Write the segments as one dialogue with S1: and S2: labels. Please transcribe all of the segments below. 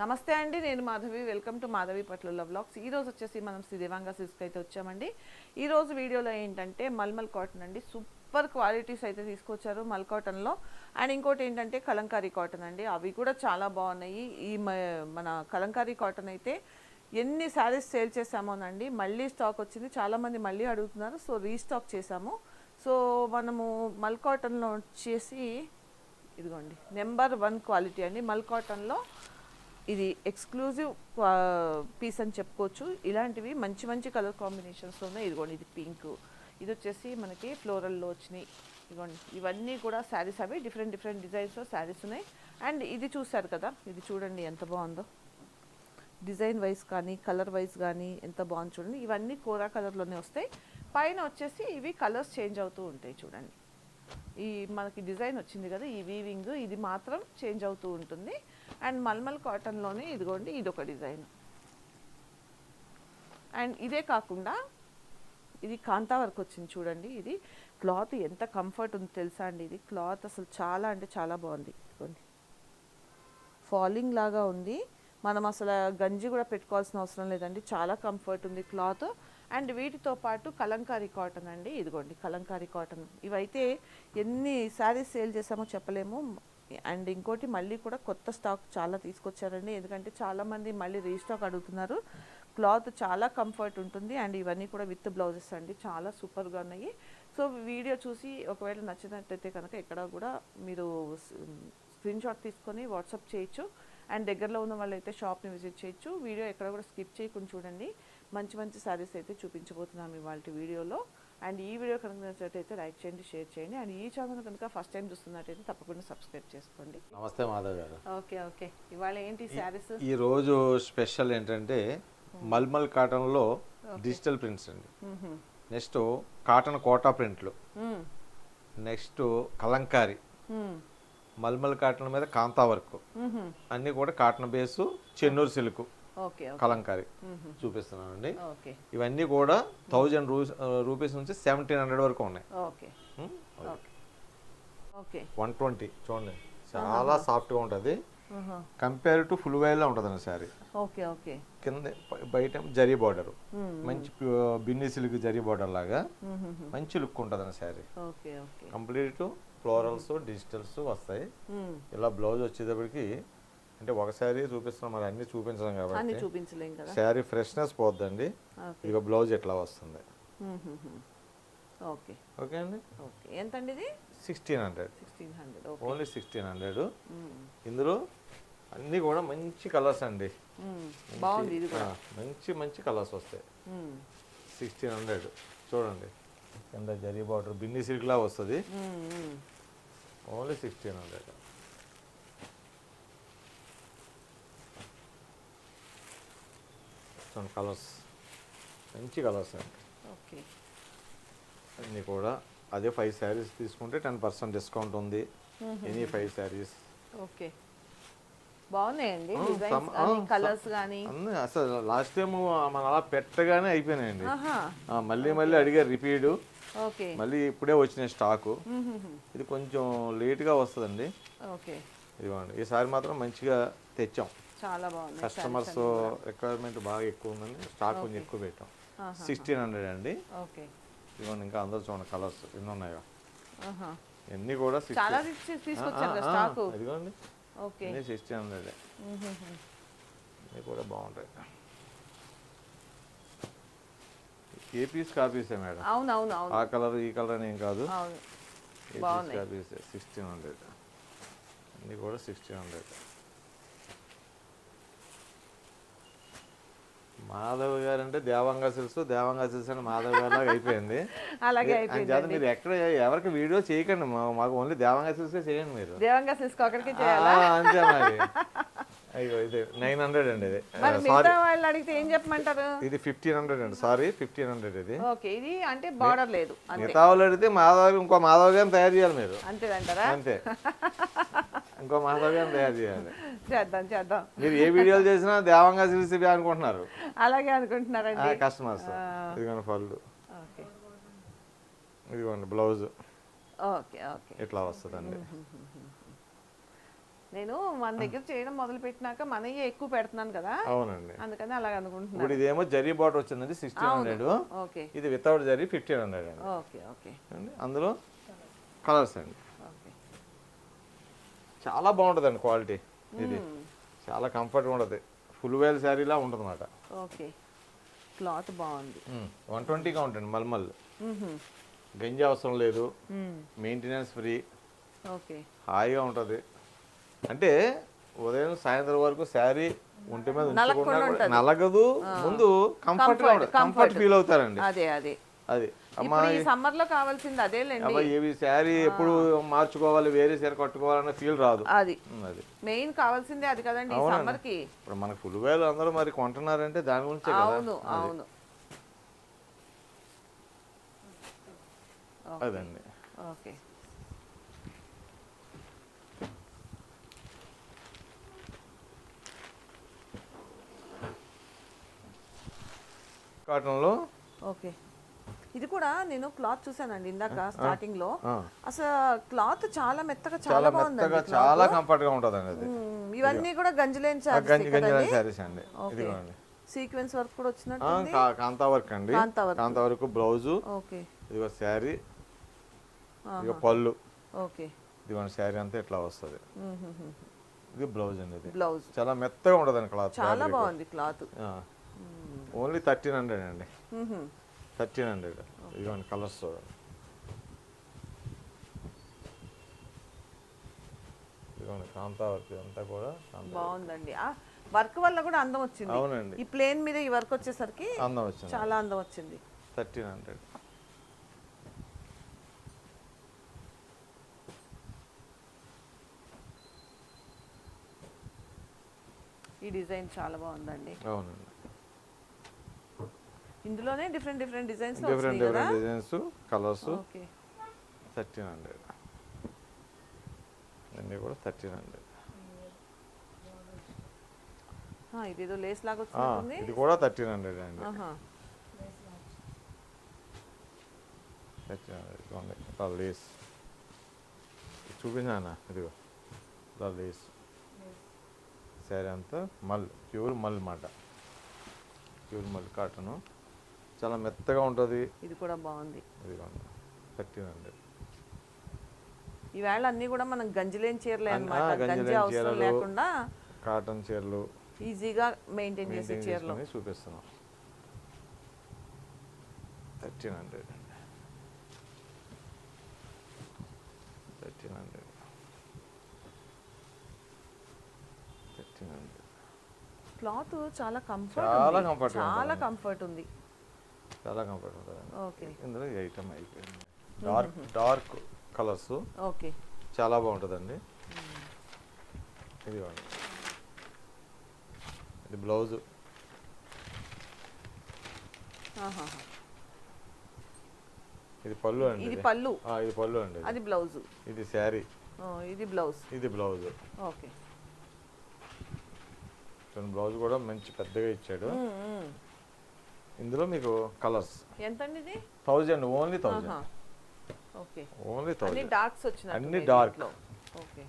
S1: నమస్తే అండి నేను మాధవి. వెల్కమ్ టు మాధవి పట్ల బ్లాగ్స్ ఈ రోజు వచ్చేసి మనం శ్రీ సిల్క్ అయితే వచ్చామండి. ఈ రోజు వీడియోలో ఏంటంటే మల్మల్ కాటన్ అండి. సూపర్ క్వాలిటీస్ అయితే తీసుకొచ్చారు మల్ కాటన్లో అండ్ ఇంకోటి ఏంటంటే కలంకారీ కాటన్ అండి. అవి కూడా చాలా బాగున్నాయి. ఈ మ- మన కలంకారీ కాటన్ అయితే ఎన్ని శారీస్ సేల్ చేసామోనండి మళ్ళీ స్టాక్ వచ్చింది. చాలామంది మళ్ళీ అడుగుతున్నారు. సో రీస్టాక్ చేసాము సో మనము మల్ కాటన్లో వచ్చేసి ఇదిగోండి నెంబర్ వన్ క్వాలిటీ అండి. మల్ కాటన్లో ఇది ఎక్స్క్లూజివ్ పీస్ అని చెప్పుకోవచ్చు. ఇలాంటివి మంచి మంచి కలర్ కాంబినేషన్స్లో ఉన్నాయి ఇదిగోండి ఇది పింక్ ఇది వచ్చేసి మనకి ఫ్లోరల్లో వచ్చినాయి. ఇదిగోండి. ఇవన్నీ కూడా శారీస్ అవి డిఫరెంట్ డిఫరెంట్ డిజైన్స్లో శారీస్ ఉన్నాయి. అండ్ ఇది చూసారు కదా ఇది చూడండి ఎంత బాగుందో. డిజైన్ వైజ్ కానీ కలర్ వైజ్ కానీ ఎంత బాగుంది చూడండి. ఇవన్నీ కోరా కలర్లోనే వస్తాయి. పైన వచ్చేసి ఇవి కలర్స్ చేంజ్ అవుతూ ఉంటాయి చూడండి. ఈ మనకి డిజైన్ వచ్చింది కదా ఈ వీవింగ్ ఇది మాత్రం చేంజ్ అవుతూ ఉంటుంది. అండ్ మల్మల్ కాటన్లోనే ఇదిగోండి ఇది ఒక డిజైన్ అండ్ ఇదే కాకుండా ఇది కాంతా వర్క్ వచ్చింది చూడండి ఇది క్లాత్ ఎంత కంఫర్ట్ ఉంది తెలుసా అండి? ఇది క్లాత్ అసలు చాలా అంటే చాలా బాగుంది. ఇదిగోండి. ఫాలింగ్ లాగా ఉంది. మనం అసలు గంజి కూడా పెట్టుకోవాల్సిన అవసరం లేదండి. చాలా కంఫర్ట్ ఉంది క్లాత్. అండ్ వీటితో పాటు కలంకారీ కాటన్ అండి. ఇదిగోండి కలంకారీ కాటన్. ఇవైతే ఎన్ని శారీస్ సేల్ చేసామో చెప్పలేము. అండ్ ఇంకోటి మళ్ళీ కూడా కొత్త స్టాక్ చాలా తీసుకొచ్చారండి. ఎందుకంటే చాలామంది మళ్ళీ రీస్టాక్ అడుగుతున్నారు. క్లాత్ చాలా కంఫర్ట్ ఉంటుంది. అండ్ ఇవన్నీ కూడా విత్ బ్లౌజెస్ అండి. చాలా సూపర్గా ఉన్నాయి. సో వీడియో చూసి ఒకవేళ నచ్చినట్టయితే కనుక ఎక్కడ కూడా మీరు స్క్రీన్ షాట్ తీసుకొని వాట్సాప్ చేయొచ్చు. అండ్ దగ్గరలో ఉన్న వాళ్ళైతే షాప్ని విజిట్ చేయొచ్చు. వీడియో ఎక్కడ కూడా స్కిప్ చేయకుండా చూడండి. మంచి మంచి శారీస్ అయితే చూపించబోతున్నాం ఇవాళ వీడియోలో. అండ్ ఈ వీడియో కనుక నచ్చినట్టయితే లైక్ చేయండి షేర్ చేయండి. అండ్ ఈ ఛానల్ కనుక ఫస్ట్ టైం చూస్తున్నట్టయితే తప్పకుండా సబ్స్క్రైబ్ చేసుకోండి.
S2: నమస్తే మాధవ్ గారు.
S1: Okay okay. ఇవాళ ఏంటి శారీస్
S2: ఈ రోజు స్పెషల్ ఏంటంటే మల్మల్ కాటన్లో డిజిటల్ ప్రింట్స్ అండి. నెక్స్ట్ కాటన్ కోటా ప్రింట్లు. నెక్స్ట్ కలంకారీ. మల్మల్ కాటన్ మీద కాంతా వర్క్. అన్నీ కూడా cotton base Chennur silk. Kalamkari చూపిస్తున్నానండి. ఇవన్నీ కూడా థౌజండ్ రూపీస్ నుంచి సెవెంటీన్ హండ్రెడ్ వరకు ఉన్నాయి.
S1: Okay. Okay. Okay.
S2: One twenty చూడండి. చాలా సాఫ్ట్గా ఉంటుంది. కంపేర్ టు ఫుల్ వైల్లో ఉంటుందండి శారీ.
S1: Okay okay.
S2: కింద బయట జరీ బార్డర్. మంచి బిన్ని సిల్క్ జరీ బార్డర్ లాగా మంచి లుక్ ఉంటుంది శారీ. కంప్లీట్ ఫ్లోరల్స్ డిజిటల్స్ వస్తాయి. ఇలా బ్లౌజ్ వచ్చేటప్పటికి అంటే ఒక శారీ చూపిస్తున్నాం మరి అన్ని చూపించడం
S1: అన్ని
S2: కాబట్టి.
S1: చూపించలేం కదా.
S2: శారీ ఫ్రెష్నెస్ పోద్దండి.
S1: ఓకే.
S2: ఇక బ్లౌజ్ ఎట్లా వస్తుంది?
S1: ఓకే.
S2: ఓకే అండి.
S1: ఓకే. ఎంతండి ఇది?
S2: Sixteen hundred.
S1: Sixteen hundred. Okay.
S2: Only sixteen hundred. ఇందులో అన్నీ కూడా మంచి కలర్స్ అండి.
S1: బాగుంది ఇది కూడా.
S2: ఆ, మంచి మంచి కలర్స్ వస్తాయి.
S1: మ్మ్.
S2: Sixteen hundred. చూడండి. కింద జరీ బార్డర్ బిన్ని సిల్క్ లా వస్తుంది.
S1: మ్మ్, మ్మ్.
S2: Only sixteen hundred. చూడండి కలర్స్ మంచి కలర్స్ అండి.
S1: ఓకే.
S2: అన్నీ కూడా అదే ఫైవ్ శారీస్ తీసుకుంటే టెన్ పర్సెంట్ డిస్కౌంట్ ఉంది. Any five saris
S1: okay. బాగున్నాయండి డిజైన్స్ కానీ కలర్స్ కానీ?
S2: అసలు లాస్ట్ టైం మనం అలా పెట్టగానే అయిపోయినాయండి. మళ్ళీ మళ్ళీ అడిగారు రిపీట్
S1: ఓకే.
S2: మళ్ళీ ఇప్పుడే వచ్చినాయి స్టాకు. ఇది కొంచెం లేట్గా వస్తుందండి.
S1: ఓకే.
S2: ఇదిగోండి. ఈసారి మాత్రం మంచిగా తెచ్చాం.
S1: చాలా బాగుంది.
S2: కస్టమర్స్ రిక్వైర్మెంట్ బాగా ఎక్కువ ఉందండి స్టాక్ కొంచెం ఎక్కువ పెట్టాం. సిక్స్టీన్ హండ్రెడ్ అండి.
S1: ఓకే
S2: ఇదిగోండి ఇంకా అందరూ చూడండి కలర్స్ ఎన్ని ఉన్నాయో. ఎన్ని కూడా
S1: చాలా
S2: 60
S1: తెచ్చి- తీసుకొచ్చారు కదా
S2: ఆ, ఆ,
S1: స్టాకు
S2: ఇదిగోండి.
S1: Okay
S2: sixteen hundred. ఇవి కూడా బాగుంటాయి. ఏ పీస్ కాపీసే మేడం?
S1: అవును అవును. అవును
S2: ఆ కలర్ ఈ కలర్ అని ఏం కాదు.
S1: అవును.
S2: A piece. కాపీసే సిక్స్టీన్ హండ్రెడ్ అన్ని కూడా సిక్స్టీన్ హండ్రెడ్ మాధవ్ గారు అంటే దేవంగా సిల్స్ దేవంగా సిల్స్ అంటే మాధవ్ గారు లాగా అయిపోయింది
S1: అలాగే
S2: చేత మీరు ఎక్కడ ఎవరికి వీడియో చేయకండి మాకు ఓన్లీ దేవంగా సిల్సే చేయండి మీరు.
S1: దేవంగా చేయాలా?
S2: అంతే మరి. అయ్యో ఇది నైన్ హండ్రెడ్ అండి ఇది.
S1: మిగతా వాళ్ళు అడిగితే ఏం చెప్పమంటారు?
S2: ఇది ఫిఫ్టీన్ హండ్రెడ్ అండి సారీ ఫిఫ్టీన్ హండ్రెడ్ ఇది.
S1: ఓకే ఇది అంటే బార్డర్ లేదు అంతే.
S2: మిగతా వాళ్ళు అడిగితే మాధవ్ ఇంకో మాధవ్ గారిని తయారు చేయాలి మీరు.
S1: అంతేదంటారా?
S2: అంతే. ఇంకో గారిని తయారు చేయాలి
S1: చేద్దాం చేద్దాం.
S2: మీరు ఏ వీడియోలు చేసినా దేవంగా ఇవే అనుకుంటున్నారు.
S1: అలాగే అనుకుంటున్నారండి.
S2: కస్టమర్స్. ఇదిగోండి పళ్ళు.
S1: ఓకే.
S2: ఇదిగోండి బ్లౌజ్.
S1: Okay okay.
S2: ఇట్లా వస్తుందండి?
S1: నేను మన దగ్గర చేయడం మొదలు పెట్టినాక మనయ్యే ఎక్కువ పెడుతున్నాను కదా.
S2: అవునండి.
S1: అందుకని అలాగ అనుకుంటున్నాను.
S2: ఇప్పుడు ఇదేమో జరీ బార్డర్ వచ్చిందండి సిక్స్టీన్ హండ్రెడ్
S1: ఓకే.
S2: ఇది వితౌట్ జరీ ఫిఫ్టీన్ హండ్రెడ్ అండి.
S1: Okay okay.
S2: అందులో కలర్స్ అండి. చాలా బాగుంటుందండి క్వాలిటీ ఇది. చాలా కంఫర్ట్గా ఉంటుంది. ఫుల్ వేల్ శారీలా ఉంటుంది అన్నమాట
S1: ఓకే. క్లాత్ బాగుంది.
S2: వన్ ట్వంటీగా ఉంటుంది మల్మల్. గంజి అవసరం లేదు. Maintenance free.
S1: ఓకే.
S2: హాయిగా ఉంటుంది. అంటే ఉదయం సాయంత్రం వరకు శారీ ఒంటి మీద. నలగదు. ముందు కంఫర్ట్ కంఫర్ట్. ఫీల్ అవుతారండి.
S1: అదే అదే.
S2: అది.
S1: ఈ సమ్మర్లో కావాల్సింది అదేలేండి
S2: అబ్బా ఇవి శారీ ఎప్పుడు మార్చుకోవాలి వేరే శారీ కట్టుకోవాలన్న ఫీల్ రాదు.
S1: అది.
S2: అది.
S1: మెయిన్ కావాల్సిందే అది కదండి ఈ సమ్మర్కి
S2: ఇప్పుడు మనకు ఫుల్ వేలు అందరూ మరి కొంటున్నారంటే దాని గురించే
S1: అవును అవును.
S2: అదండి.
S1: ఓకే.
S2: కాటన్లో
S1: ఓకే. ఇది కూడా నేను క్లాత్ చూసానండి ఇందాక
S2: స్టార్టింగ్లో
S1: అసలు క్లాత్ చాలా మెత్తగా
S2: చాలా మెత్తగా
S1: బాగుందండి
S2: చాలా కంఫర్ట్గా ఉంటుందండి అది.
S1: ఇవన్నీ కూడా గంజిలేని
S2: శారీస్ అండి. ఇదిగోండి.
S1: సీక్వెన్స్ వర్క్ కూడా వచ్చినట్టు
S2: కాంతా వర్క్ అండి.
S1: కాంతా వర్క్.
S2: బ్లౌజు.
S1: ఓకే.
S2: ఇదిగో శారీ. ఇక పళ్ళు.
S1: ఓకే.
S2: ఇదిగోండి శారీ అంతా ఇట్లా వస్తుంది. ఇది బ్లౌజ్ అండి ఇది.
S1: బ్లౌజ్.
S2: చాలా మెత్తగా ఉంటుందండి క్లాత్
S1: చాలా బాగుంది క్లాత్.
S2: ఓన్లీ థర్టీన్ హండ్రెడ్ అండి. Thirteen hundred. ఇదిగోండి కలర్స్ చూడండి ఇదిగోండి కాంతా వర్క్ ఇదంతా కూడా
S1: బాగుందండి. ఆ వర్క్ వల్ల కూడా అందం వచ్చింది.
S2: అవునండి.
S1: ఈ ప్లేన్ మీద ఈ వర్క్ వచ్చేసరికి
S2: అందం వచ్చింది
S1: చాలా అందం వచ్చింది.
S2: Thirteen hundred.
S1: ఈ డిజైన్ చాలా బాగుందండి.
S2: అవునండి.
S1: ఇందులోనే different different designs
S2: different different designs colours
S1: okay
S2: thirteen hundred అన్నీ కూడా థర్టీన్ హండ్రెడ్
S1: ఇదేదో లేస్ లాగా వచ్చినట్టుంది
S2: ఇది కూడా థర్టీన్ హండ్రెడ్ అండి.
S1: ఆహా.
S2: థర్టీన్ హండ్రెడ్ లేస్ చూపించానా ఇదిగో ఇలా లేస్ శారీ అంతా మల్ ప్యూర్ మల్ మాట. ప్యూర్ మల్ కాటను చాలా మెత్తగా ఉంటుంది.
S1: ఇది కూడా బాగుంది.
S2: ఇదిగోండి థర్టీన్ హండ్రెడ్
S1: ఈవేళ అన్ని కూడా మనం గంజిలేని చీరలే
S2: అన్ని-
S1: అనమాట
S2: ఆ,
S1: గంజి అవసరం. లేకుండా
S2: కాటన్ చీరలు
S1: ఈజీగా మెయింటైన్ చేసే చీరలు.
S2: చూపిస్తున్నాం. Thirteen hundred thirteen hundred thirteen hundred
S1: cloth చాలా కంఫర్ట్
S2: చాలా గా
S1: చాలా. కంఫర్ట్ ఉంది.
S2: చాలా కంఫర్ట్ ఇందులో ఈ ఐటమ్ అయిపోయింది. Dark dark colours
S1: okay.
S2: చాలా బాగుంటుందండి. ఇదిగోండి ఇది బ్లౌజు
S1: ఆహా.
S2: ఇది పళ్ళు అండి
S1: ఇది
S2: ఇది.
S1: పళ్ళు.
S2: ఆ, ఇది పళ్ళు అండి ఇది.
S1: అది బ్లౌజ్
S2: ఇది శారీ
S1: ఇది బ్లౌజ్
S2: ఇది బ్లౌజ్
S1: ఓకే.
S2: బ్లౌజ్ కూడా మంచి పెద్దగా ఇచ్చాడు. ఇందులో మీకు కలర్స్
S1: ఎంతండి ఇది
S2: thousand only. Thousand
S1: okay.
S2: Only
S1: అన్ని
S2: థౌజండ్
S1: డార్క్స్ వచ్చినాయి
S2: అన్ని dark.
S1: ఓకే.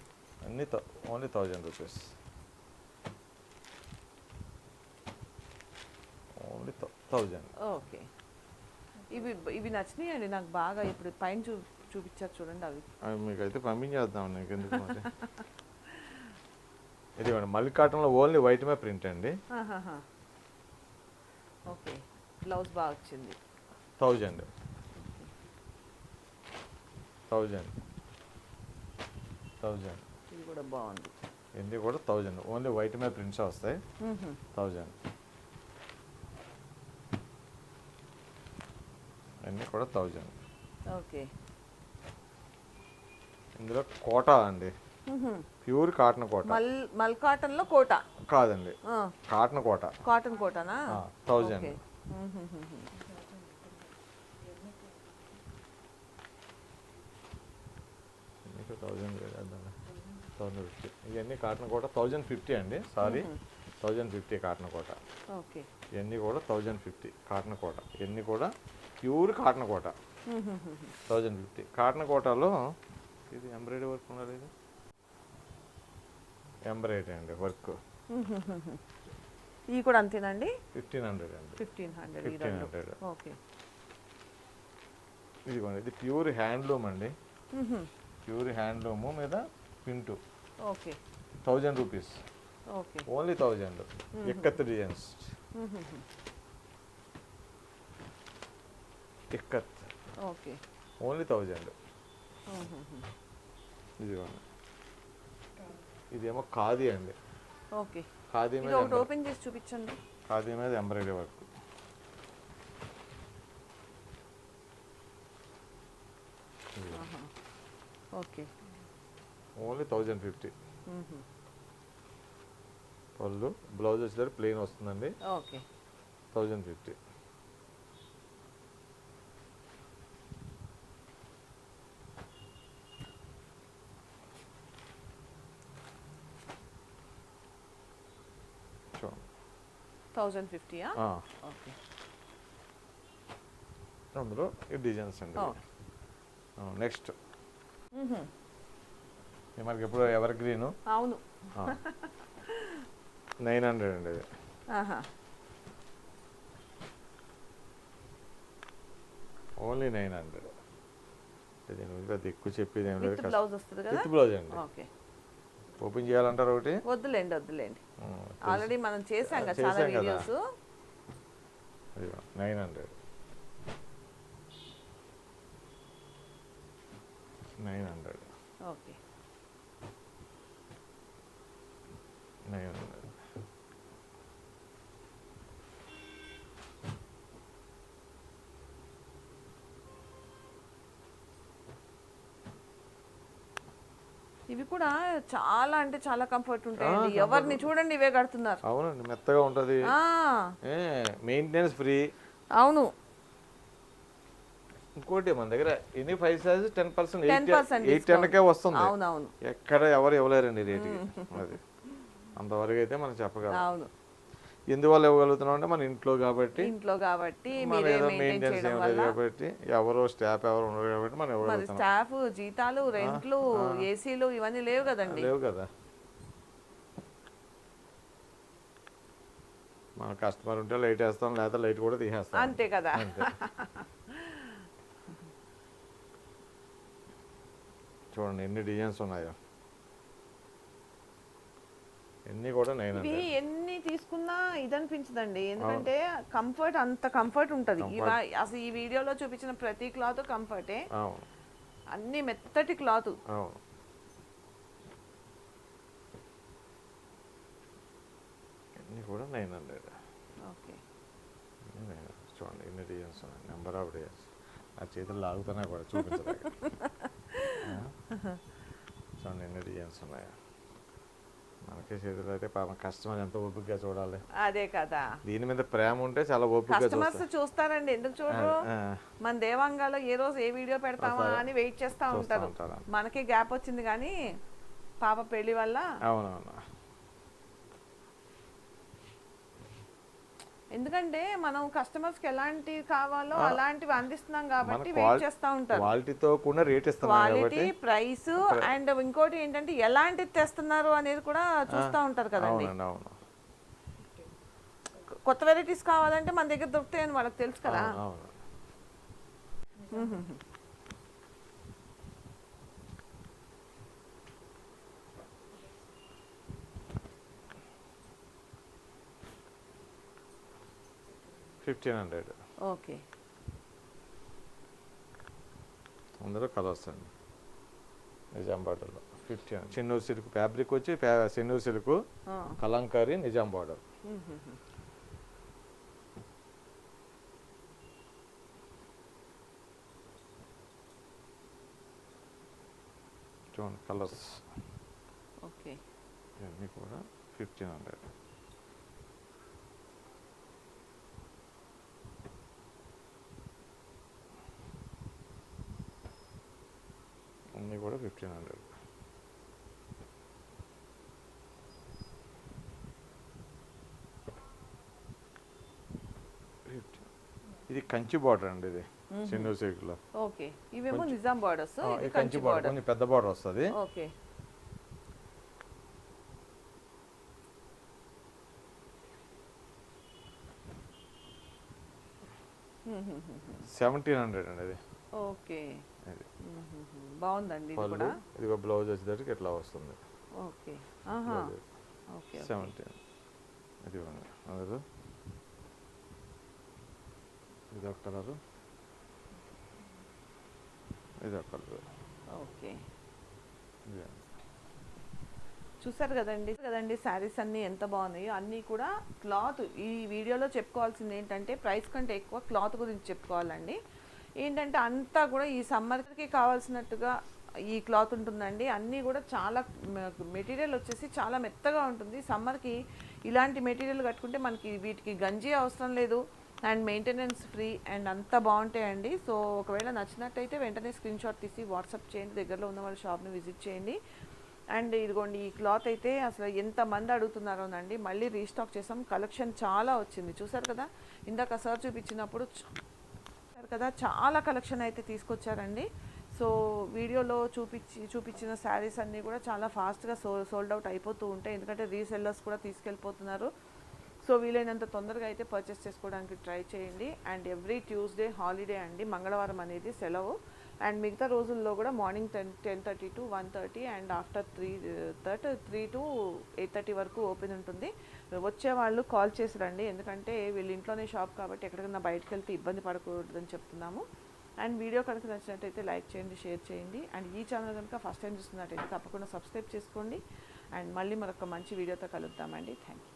S2: అన్ని only thousand rupees only thousand
S1: okay. ఇవి ఇవి నచ్చినాయండి నాకు బాగా ఇప్పుడు పైన చూ చూపించారు చూడండి అవి.
S2: అవి మీకు అయితే పంపించేద్దాం నీకు ఎందుకు ఇదిగోండి మల్లి కాటన్లో ఓన్లీ వైట్ మే ప్రింట్ అండి.
S1: ఓకే. బ్లౌజ్ బాగా వచ్చింది.
S2: థౌజండ్. థౌజండ్. థౌజండ్.
S1: ఇది కూడా బాగుంది.
S2: ఇది కూడా థౌజండ్. ఓన్లీ వైట్ మే ప్రింట్స్ వస్తాయి. థౌజండ్. అన్నీ కూడా థౌజండ్.
S1: ఓకే.
S2: ఇందులో కోట అండి. Pure cotton Kota.
S1: మల్ మల్ కాటన్లో కోట.
S2: కాదండి. కాటన్ కోట.
S1: కాటన్ కోటనా?
S2: థౌజండ్. థౌజండ్ థౌజండ్ ఫిఫ్టీ ఇవన్నీ కాటన్ కోట? థౌజండ్ ఫిఫ్టీ అండి sorry. Thousand fifty cotton Kota.
S1: Okay.
S2: ఇవన్నీ కూడా థౌజండ్ ఫిఫ్టీ కాటన్ కోట. ఇవన్నీ కూడా pure cotton Kota. Thousand fifty cotton కోటలో ఇది ఎంబ్రాయిడరీ వర్క్ ఉన్నది ఇది ఎంబ్రాయిడరీ అండి వర్క్
S1: ఇవి కూడా అంతేనండి?
S2: ఫిఫ్టీన్ హండ్రెడ్ అండి.
S1: ఫిఫ్టీన్ హండ్రెడ్ ఈ
S2: ఫిఫ్టీన్
S1: రెండు.
S2: హండ్రెడ్.
S1: ఓకే.
S2: ఇదిగోండి ఇది ప్యూర్ హ్యాండ్లూమ్ అండి. ప్యూర్ హ్యాండ్లూమ్ మీద print.
S1: Okay.
S2: Thousand rupees.
S1: Okay.
S2: Only thousand. Ikat designs ikat
S1: okay.
S2: Only thousand. ఇదిగోండి. ఇదేమో ఖాదీ అండి.
S1: ఓకే.
S2: ఖాదీ మీద
S1: ఒకటి ఓపెన్ చేసి చూపించండి.
S2: ఖాదీ మీద embroidery work.
S1: Okay.
S2: Only thousand fifty. పళ్ళు బ్లౌజ్ వచ్చేసరికి ప్లెయిన్ వస్తుందండి.
S1: ఓకే.
S2: థౌజండ్ ఫిఫ్టీ చూడండి
S1: థౌజండ్ ఫిఫ్టీయా?
S2: ఆ,
S1: ఓకే.
S2: అందులో ఈ డిజైన్స్ అండి. నెక్స్ట్. మనకి ఎప్పుడు ఎవర్ గ్రీను?
S1: అవును.
S2: నైన్ హండ్రెడ్ అండి ఇది ఓన్లీ నైన్ హండ్రెడ్. ఎక్కువ చెప్పేది ఏం లేదు
S1: బ్లౌజ్ వస్తుంది కదా?
S2: బ్లౌజ్ అండి.
S1: ఓకే.
S2: ఓపెన్ చేయాలంటారు ఒకటి?
S1: వద్దులేండి వద్దులేండి. ఆల్రెడీ మనం చేసాం కదా చాలా. Videos
S2: nine hundred nine hundred
S1: okay
S2: nine hundred
S1: ఇవి కూడా చాలా అంటే చాలా కంఫర్ట్
S2: comfort
S1: ఎవరిని చూడండి ఇవే కడుతున్నారు.
S2: అవునండి మెత్తగా ఉంటుంది. మెయింటెనెన్స్ ఫ్రీ
S1: అవును.
S2: ఇంకోటి మన దగ్గర ఎన్ని five size ten percent
S1: 10%
S2: eight ten K వస్తుంది.
S1: అవునవును.
S2: ఎక్కడ ఎవరు ఇవ్వలేరండి రేటుకి అది. అంతవరకు అయితే మనం చెప్పగలం.
S1: అవును.
S2: ఎందువల్ల ఇవ్వగలుగుతున్నాం అంటే మన ఇంట్లో కాబట్టి
S1: ఇంట్లో కాబట్టి
S2: మెయింటెనెన్స్ లేదు కాబట్టి ఎవరో స్టాఫ్ ఎవరు ఉండరు కాబట్టి మనం
S1: స్టాఫ్ జీతాలు రెంట్లు ఏసీలు ఇవన్నీ లేవు కదండి.
S2: లేవు కదా. మన కస్టమర్ ఉంటే లైట్ వేస్తాం లేకపోతే లైట్ కూడా తీసేస్తాం.
S1: అంతే కదా.
S2: చూడండి ఎన్ని డిజైన్స్ ఉన్నాయో. ఎన్ని కూడా నైన్
S1: తీసుకున్నా ఇది అనిపించదండి ఎందుకంటే కంఫర్ట్ అంత కంఫర్ట్ ఉంటది. అసలు ఈ వీడియోలో చూపించిన ప్రతి క్లాత్ కంఫర్టే. అన్ని మెత్తటి క్లాత్.
S2: కూడా నైన్ హండ్రెడ్.
S1: ఓకే.
S2: చూడండి డిజైన్స్ నెంబర్ ఆఫ్ డిజైన్స్. నా చేతులు లాగుతున్నా కూడా చూపించలేక. ఆ? చూడండి ఎన్ని డిజైన్స్ ఉన్నాయో. మనకే చేతులు అయితే పాపం కస్టమర్ ఎంత ఓపికగా చూడాలి.
S1: అదే కదా.
S2: దీని మీద ప్రేమ ఉంటే చాలా ఓపికగా
S1: కస్టమర్స్
S2: చూస్తారు
S1: చూస్తారండి ఎందుకు చూడరు? మన దేవాంగాలో ఏ రోజు ఏ వీడియో పెడతామా? అని వెయిట్ చేస్తా ఉంటారా? మనకి గ్యాప్ వచ్చింది కానీ పాప పెళ్ళి వల్ల
S2: అవునవును.
S1: ఎందుకంటే మనం కస్టమర్స్కి ఎలాంటివి కావాలో. అలాంటివి అందిస్తున్నాం కాబట్టి వెయిట్ చేస్తా ఉంటారు.
S2: క్వాలిటీతో కూడా రేట్
S1: క్వాలిటీ ప్రైస్ అండ్ ఇంకోటి ఏంటంటే ఎలాంటిది తెస్తున్నారు అనేది కూడా చూస్తూ ఉంటారు కదండి. కొత్త వెరైటీస్ కావాలంటే మన దగ్గర దొరుకుతాయని వాళ్ళకి తెలుసు కదా.
S2: Fifteen hundred.
S1: ఓకే.
S2: అందులో కలర్స్ అండి. నిజాం బార్డర్లో ఫిఫ్టీన్ చెన్నూరు సిల్క్ ఫ్యాబ్రిక్ వచ్చి చెన్నూరు సిల్క్ కలంకారీ నిజాం బార్డర్. చూడండి కలర్స్.
S1: ఓకే.
S2: ఇవన్నీ కూడా ఫిఫ్టీన్ హండ్రెడ్. సత్యం ఇది కంచి బార్డర్ అండి ఇది సింధు సిల్క్లో
S1: ఓకే. ఇవేమో నిజాం బార్డర్స్
S2: ఇది కంచి బార్డర్ కొంచెం పెద్ద బార్డర్ వస్తుంది.
S1: ఓకే.
S3: సెవెంటీన్ హండ్రెడ్ అండి అది
S1: ఓకే. బాగుందండి ఇది కూడా?
S3: ఇదిగో బ్లౌజ్ వచ్చేసరికి ఇట్లా వస్తుంది.
S1: ఓకే. ఆహా. ఓకే
S3: సెవెంటీన్ ఇది అందరు ఇది ఒక కలరు. ఇది ఒక కలర్.
S1: ఓకే.
S3: ఇది
S1: చూసారు కదండి? కదండి శారీస్ అన్నీ ఎంత బాగున్నాయో? అన్నీ కూడా క్లాత్. ఈ వీడియోలో చెప్పుకోవాల్సింది ఏంటంటే ప్రైస్ కంటే ఎక్కువ క్లాత్ గురించి చెప్పుకోవాలండి. ఏంటంటే అంతా కూడా ఈ సమ్మర్కి కావాల్సినట్టుగా ఈ క్లాత్ ఉంటుందండి. అన్నీ కూడా చాలా మెటీరియల్ వచ్చేసి చాలా మెత్తగా ఉంటుంది. సమ్మర్కి ఇలాంటి మెటీరియల్ కట్టుకుంటే మనకి వీటికి గంజి అవసరం లేదు. అండ్ మెయింటెనెన్స్ ఫ్రీ అండ్ అంత బాగుంటాయండి. సో ఒకవేళ నచ్చినట్టయితే వెంటనే స్క్రీన్ షాట్ తీసి వాట్సాప్ చేయండి. దగ్గరలో ఉన్న వాళ్ళ షాప్ని విజిట్ చేయండి. అండ్ ఇదిగోండి ఈ క్లాత్ అయితే అసలు ఎంతమంది అడుగుతున్నారోనండి. మళ్ళీ రీస్టాక్ చేసాం. కలెక్షన్ చాలా వచ్చింది. చూసారు కదా? ఇందాక సార్ చూపించినప్పుడు కదా చాలా కలెక్షన్ అయితే తీసుకొచ్చారండి. సో వీడియోలో చూపించి చూపించిన శారీస్ అన్నీ కూడా చాలా ఫాస్ట్గా సో సోల్డ్ అవుట్ అయిపోతూ ఉంటాయి. ఎందుకంటే రీసెల్లర్స్ కూడా తీసుకెళ్ళిపోతున్నారు. సో వీలైనంత తొందరగా అయితే పర్చేస్ చేసుకోవడానికి ట్రై చేయండి. అండ్ ఎవ్రీ ట్యూస్డే హాలిడే అండి మంగళవారం అనేది సెలవు. అండ్ మిగతా రోజుల్లో కూడా morning ten ten thirty to one thirty and after three thirty three to eight thirty వరకు ఓపెన్ ఉంటుంది. వచ్చే వాళ్ళు కాల్ చేసి రండి. ఎందుకంటే వీళ్ళ ఇంట్లోనే షాప్ కాబట్టి ఎక్కడికైనా బయటకు వెళ్తే ఇబ్బంది పడకూడదని చెప్తున్నాము. అండ్ వీడియో కనుక నచ్చినట్టయితే లైక్ చేయండి షేర్ చేయండి. అండ్ ఈ ఛానల్ కనుక ఫస్ట్ టైం చూస్తున్నట్టయితే తప్పకుండా సబ్స్క్రైబ్ చేసుకోండి. అండ్ మళ్ళీ మరొక మంచి వీడియోతో కలుద్దామండి. Thank you.